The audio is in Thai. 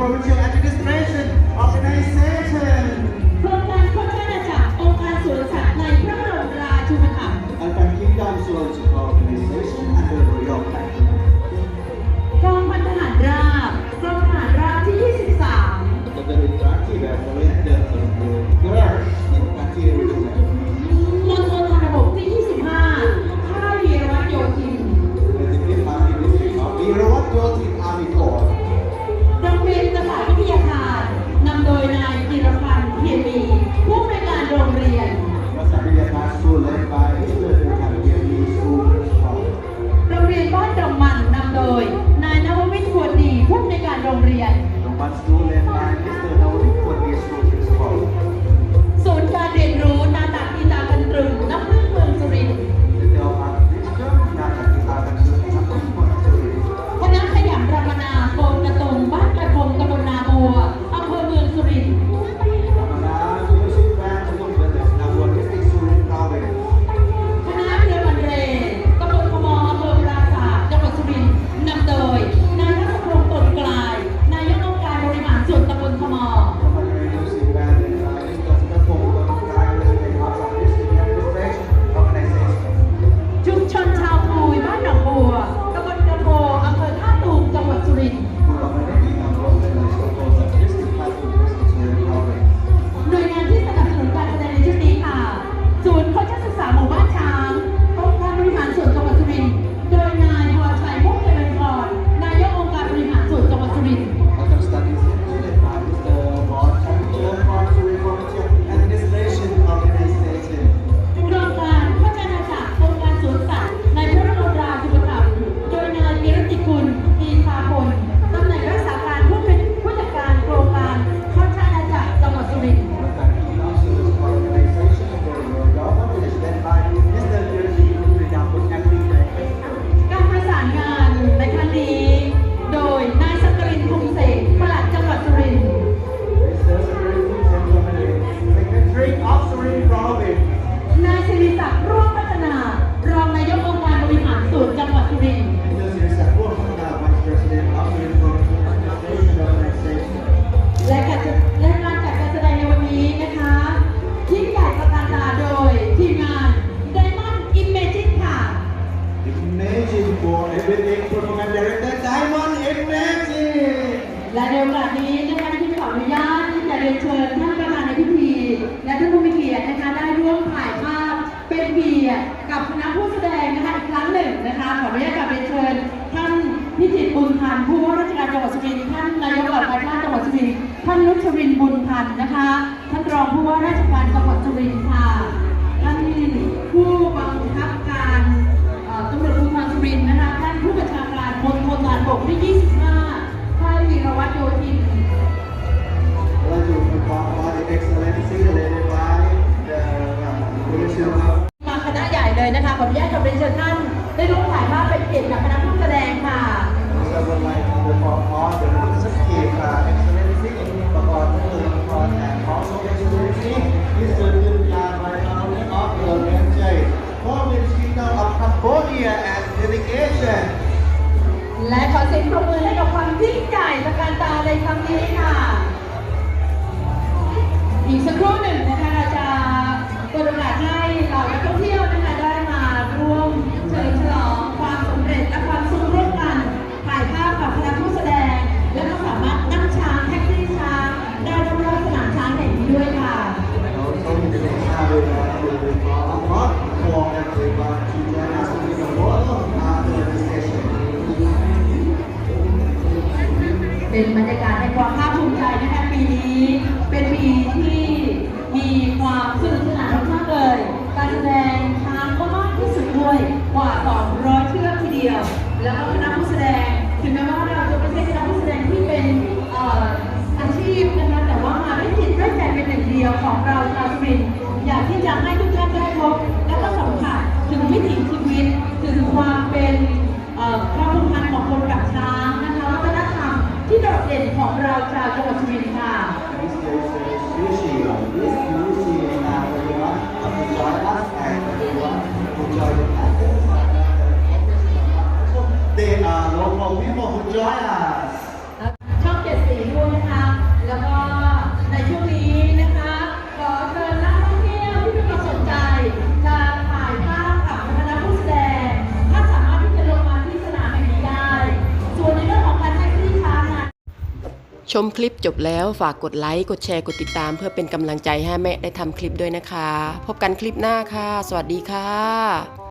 provincial โดย นายนวมิตย์ควรดีผู้ในการโรงเรียน ท่านนุชรินบุญพันธ์นะคะ ท่านรองผู้ว่าราชการจังหวัดสุรินทร์ค่ะ ท่านผู้บังคับการตำรวจภูธรสุรินทร์นะคะ ท่านผู้บัญชาการมณฑลทหารบกที่ 25 ท่านวีรวัตรโยธิน็นบรรยากาศในความภาคภูมิใจนะคะปีนี้ เป็นปีที่มีความสนุกสนานมากเลย การแสดงช้างก็มากที่สุดด้วยกว่า 200 เชือกทีเดียว แล้วก็คณะผู้แสดง ถึงแม้ว่าเราจะไม่ใช่คณะผู้แสดงที่เป็นอาชีพนะคะแต่ว่ามาด้วยจิตด้วยใจเป็นหนึ่งเดียวของเราชาวสมินอยากที่จะให้ทุกท่านได้พบและก็สัมผัสถึงวิถีชีวิตถึงความเป็น เด่นของเราชาวจังหวัดสุรินทร์ค่ะ They are local people who join us. ชมคลิปจบแล้วฝากกดไลค์ กดแชร์ กดติดตาม เพื่อเป็นกำลังใจให้แม่ได้ทำคลิปด้วยนะคะ พบกันคลิปหน้าค่ะ สวัสดีค่ะ